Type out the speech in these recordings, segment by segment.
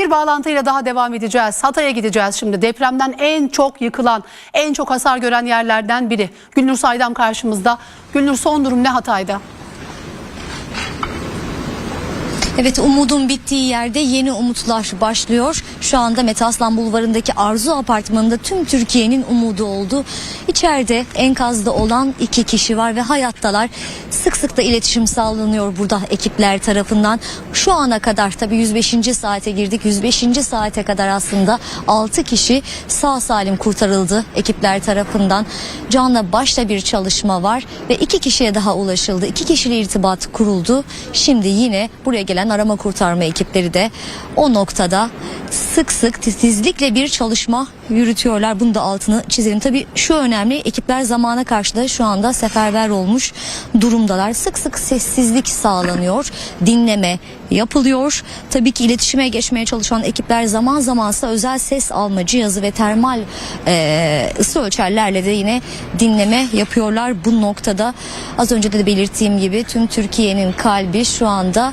Bir bağlantıyla daha devam edeceğiz. Hatay'a gideceğiz şimdi. Depremden en çok yıkılan, en çok hasar gören yerlerden biri. Gülnur Saydam karşımızda. Gülnur son durum ne Hatay'da? Evet umudun bittiği yerde yeni umutlar başlıyor. Şu anda Metaslan Bulvarı'ndaki Arzu Apartmanı'nda tüm Türkiye'nin umudu oldu. İçeride enkazda olan iki kişi var ve hayattalar. Sık sık da iletişim sağlanıyor burada ekipler tarafından. Şu ana kadar tabii 105. saate girdik. 105. saate kadar aslında 6 kişi sağ salim kurtarıldı ekipler tarafından. Canla başla bir çalışma var ve iki kişiye daha ulaşıldı. İki kişiyle irtibat kuruldu. Şimdi yine buraya gelen arama kurtarma ekipleri de o noktada sık sık titizlikle bir çalışma yürütüyorlar. Bunu da altını çizelim. Tabii şu önemli ekipler zamana karşı da şu anda seferber olmuş durumdalar. Sık sık sessizlik sağlanıyor. Dinleme yapılıyor. Tabii ki iletişime geçmeye çalışan ekipler zaman zamansa özel ses alma cihazı ve termal e, ısı ölçerlerle de yine dinleme yapıyorlar. Bu noktada az önce de belirttiğim gibi tüm Türkiye'nin kalbi şu anda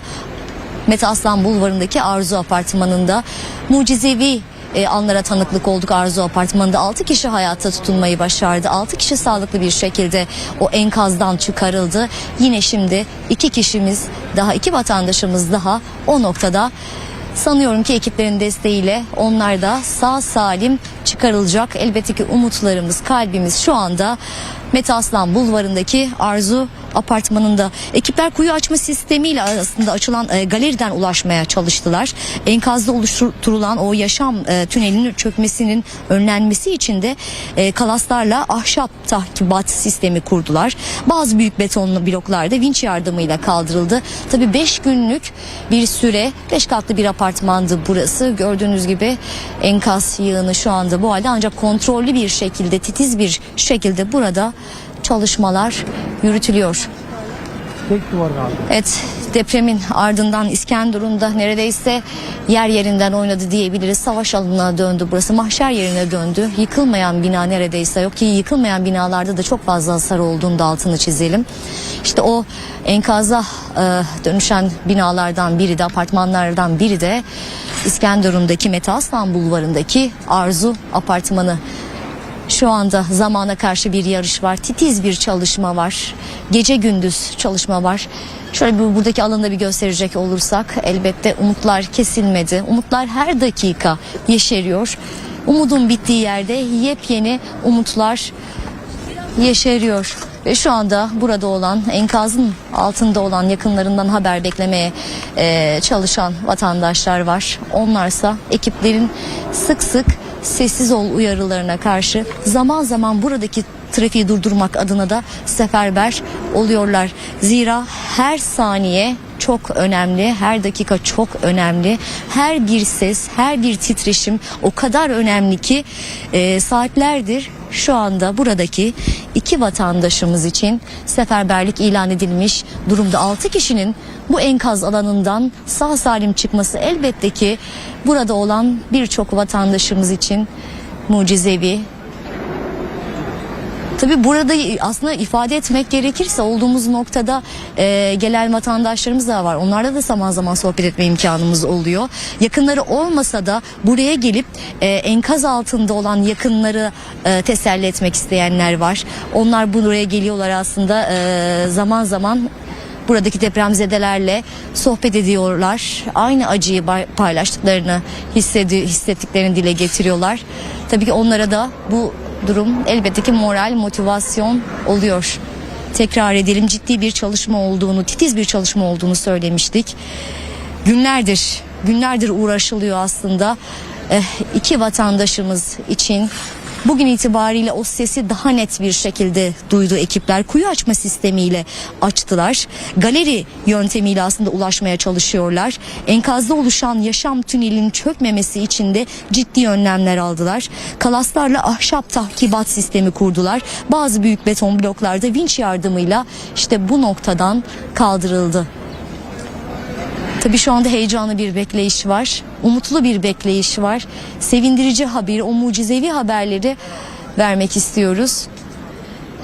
Mete Aslan Bulvarı'ndaki Arzu Apartmanı'nda mucizevi e, anlara tanıklık olduk Arzu Apartmanı'nda 6 kişi hayatta tutunmayı başardı. 6 kişi sağlıklı bir şekilde o enkazdan çıkarıldı. Yine şimdi iki kişimiz daha iki vatandaşımız daha o noktada sanıyorum ki ekiplerin desteğiyle onlar da sağ salim çıkarılacak. Elbette ki umutlarımız, kalbimiz şu anda Mete Aslan Bulvarı'ndaki Arzu apartmanında ekipler kuyu açma sistemiyle aslında açılan e, galeriden ulaşmaya çalıştılar. Enkazda oluşturulan o yaşam e, tünelinin çökmesinin önlenmesi için de e, kalaslarla ahşap tahkibat sistemi kurdular. Bazı büyük betonlu bloklar da vinç yardımıyla kaldırıldı. Tabii 5 günlük bir süre 5 katlı bir apartmandı burası. Gördüğünüz gibi enkaz yığını şu anda bu halde ancak kontrollü bir şekilde titiz bir şekilde burada çalışmalar yürütülüyor. Tek duvar kaldı. Evet depremin ardından İskenderun'da neredeyse yer yerinden oynadı diyebiliriz. Savaş alanına döndü burası. Mahşer yerine döndü. Yıkılmayan bina neredeyse yok ki yıkılmayan binalarda da çok fazla hasar olduğunu da altını çizelim. İşte o enkaza e, dönüşen binalardan biri de apartmanlardan biri de İskenderun'daki Mete Aslan Bulvarı'ndaki Arzu Apartmanı. Şu anda zamana karşı bir yarış var. Titiz bir çalışma var. Gece gündüz çalışma var. Şöyle bir buradaki alanı bir gösterecek olursak elbette umutlar kesilmedi. Umutlar her dakika yeşeriyor. Umudun bittiği yerde yepyeni umutlar yeşeriyor. Ve şu anda burada olan enkazın altında olan yakınlarından haber beklemeye e, çalışan vatandaşlar var. Onlarsa ekiplerin sık sık sessiz ol uyarılarına karşı zaman zaman buradaki trafiği durdurmak adına da seferber oluyorlar. Zira her saniye çok önemli, her dakika çok önemli. Her bir ses, her bir titreşim o kadar önemli ki e, saatlerdir şu anda buradaki iki vatandaşımız için seferberlik ilan edilmiş durumda. 6 kişinin bu enkaz alanından sağ salim çıkması elbette ki burada olan birçok vatandaşımız için mucizevi, Tabii burada aslında ifade etmek gerekirse olduğumuz noktada e, gelen vatandaşlarımız da var. Onlarla da zaman zaman sohbet etme imkanımız oluyor. Yakınları olmasa da buraya gelip e, enkaz altında olan yakınları e, teselli etmek isteyenler var. Onlar buraya geliyorlar aslında e, zaman zaman buradaki depremzedelerle sohbet ediyorlar. Aynı acıyı paylaştıklarını hissedi, hissettiklerini dile getiriyorlar. Tabii ki onlara da bu durum elbette ki moral, motivasyon oluyor. Tekrar edelim ciddi bir çalışma olduğunu, titiz bir çalışma olduğunu söylemiştik. Günlerdir, günlerdir uğraşılıyor aslında. Eh, iki vatandaşımız için Bugün itibariyle o sesi daha net bir şekilde duydu ekipler. Kuyu açma sistemiyle açtılar. Galeri yöntemiyle aslında ulaşmaya çalışıyorlar. Enkazda oluşan yaşam tünelinin çökmemesi için de ciddi önlemler aldılar. Kalaslarla ahşap tahkibat sistemi kurdular. Bazı büyük beton bloklarda vinç yardımıyla işte bu noktadan kaldırıldı. Tabii şu anda heyecanlı bir bekleyiş var. Umutlu bir bekleyiş var. Sevindirici haberi, o mucizevi haberleri vermek istiyoruz.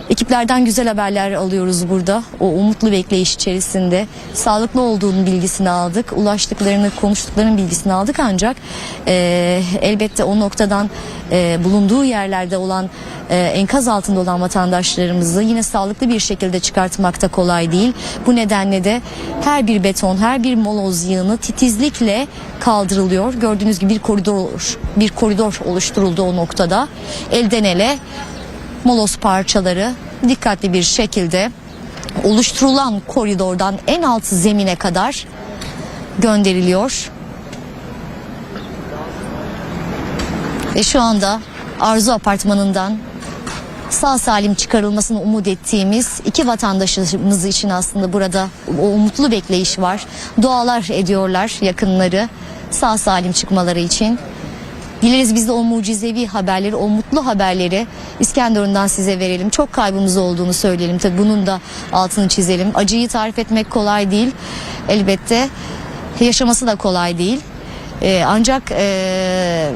Ekiplerden güzel haberler alıyoruz burada. O umutlu bekleyiş içerisinde sağlıklı olduğunun bilgisini aldık. Ulaştıklarını, konuştuklarının bilgisini aldık ancak e, elbette o noktadan e, bulunduğu yerlerde olan e, enkaz altında olan vatandaşlarımızı yine sağlıklı bir şekilde çıkartmakta kolay değil. Bu nedenle de her bir beton, her bir moloz yığını titizlikle kaldırılıyor. Gördüğünüz gibi bir koridor bir koridor oluşturuldu o noktada. Elden ele moloz parçaları dikkatli bir şekilde oluşturulan koridordan en alt zemine kadar gönderiliyor. Ve şu anda Arzu Apartmanı'ndan sağ salim çıkarılmasını umut ettiğimiz iki vatandaşımız için aslında burada o umutlu bekleyiş var. Dualar ediyorlar yakınları sağ salim çıkmaları için. Dileriz biz de o mucizevi haberleri, o mutlu haberleri İskenderun'dan size verelim. Çok kaybımız olduğunu söyleyelim. Tabii bunun da altını çizelim. Acıyı tarif etmek kolay değil. Elbette yaşaması da kolay değil. Ee, ancak ee,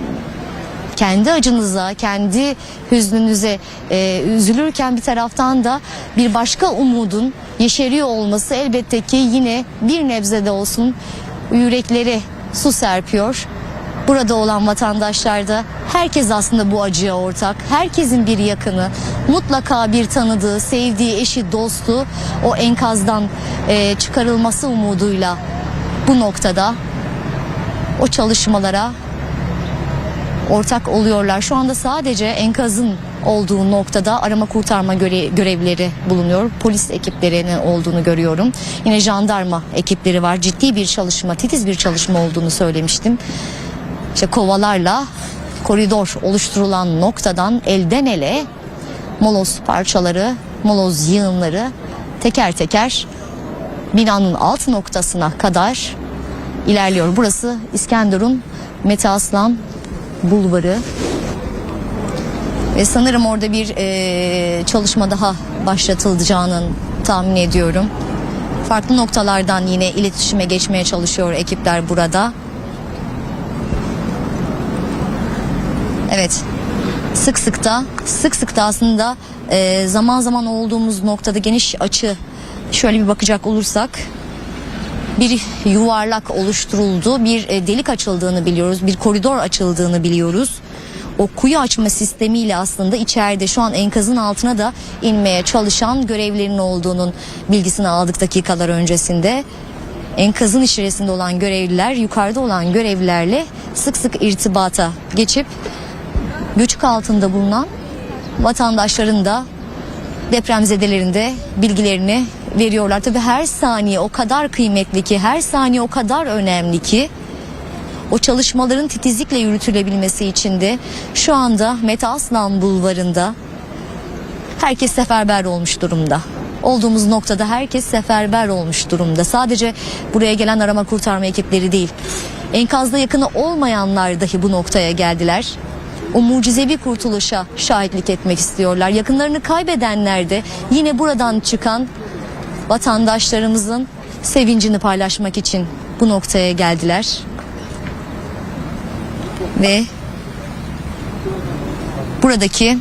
kendi acınıza, kendi hüznünüze e, üzülürken bir taraftan da bir başka umudun yeşeriyor olması elbette ki yine bir nebze de olsun yürekleri su serpiyor. Burada olan vatandaşlar da herkes aslında bu acıya ortak. Herkesin bir yakını, mutlaka bir tanıdığı, sevdiği eşi, dostu o enkazdan e, çıkarılması umuduyla bu noktada o çalışmalara ortak oluyorlar. Şu anda sadece enkazın olduğu noktada arama kurtarma göre- görevleri bulunuyor. Polis ekiplerinin olduğunu görüyorum. Yine jandarma ekipleri var. Ciddi bir çalışma, titiz bir çalışma olduğunu söylemiştim. İşte kovalarla koridor oluşturulan noktadan elden ele moloz parçaları, moloz yığınları teker teker binanın alt noktasına kadar ilerliyor. Burası İskenderun Mete Aslan Bulvarı. Ve sanırım orada bir eee, çalışma daha başlatılacağını tahmin ediyorum. Farklı noktalardan yine iletişime geçmeye çalışıyor ekipler burada. Evet. Sık sık da sık sık da aslında eee, zaman zaman olduğumuz noktada geniş açı şöyle bir bakacak olursak bir yuvarlak oluşturuldu. Bir e, delik açıldığını biliyoruz. Bir koridor açıldığını biliyoruz. O kuyu açma sistemiyle aslında içeride şu an enkazın altına da inmeye çalışan görevlerin olduğunun bilgisini aldık dakikalar öncesinde. Enkazın içerisinde olan görevliler yukarıda olan görevlilerle sık sık irtibata geçip göçük altında bulunan vatandaşların da depremzedelerinde bilgilerini veriyorlar. Tabii her saniye o kadar kıymetli ki, her saniye o kadar önemli ki o çalışmaların titizlikle yürütülebilmesi için de şu anda Mete Aslan Bulvarı'nda herkes seferber olmuş durumda. Olduğumuz noktada herkes seferber olmuş durumda. Sadece buraya gelen arama kurtarma ekipleri değil. Enkazda yakını olmayanlar dahi bu noktaya geldiler. O mucizevi kurtuluşa şahitlik etmek istiyorlar. Yakınlarını kaybedenler de yine buradan çıkan vatandaşlarımızın sevincini paylaşmak için bu noktaya geldiler. Ve buradaki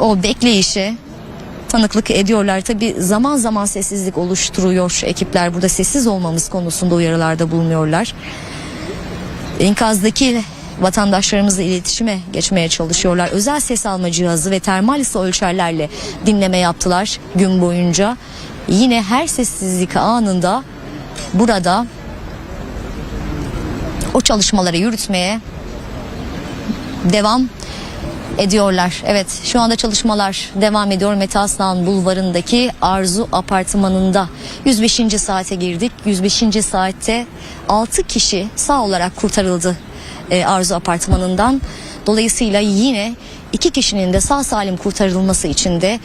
o bekleyişe tanıklık ediyorlar. Tabi zaman zaman sessizlik oluşturuyor ekipler. Burada sessiz olmamız konusunda uyarılarda bulunuyorlar. Enkazdaki vatandaşlarımızla iletişime geçmeye çalışıyorlar. Özel ses alma cihazı ve termal ısı ölçerlerle dinleme yaptılar gün boyunca. Yine her sessizlik anında burada o çalışmaları yürütmeye devam ediyorlar. Evet şu anda çalışmalar devam ediyor. Mete Aslan Bulvarı'ndaki Arzu Apartmanı'nda 105. saate girdik. 105. saatte 6 kişi sağ olarak kurtarıldı e, Arzu Apartmanı'ndan. Dolayısıyla yine iki kişinin de sağ salim kurtarılması için de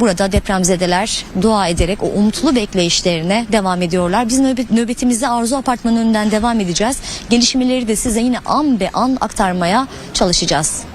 burada depremzedeler dua ederek o umutlu bekleyişlerine devam ediyorlar. Biz nöbet, nöbetimizi Arzu Apartmanı önünden devam edeceğiz. Gelişmeleri de size yine an be an aktarmaya çalışacağız.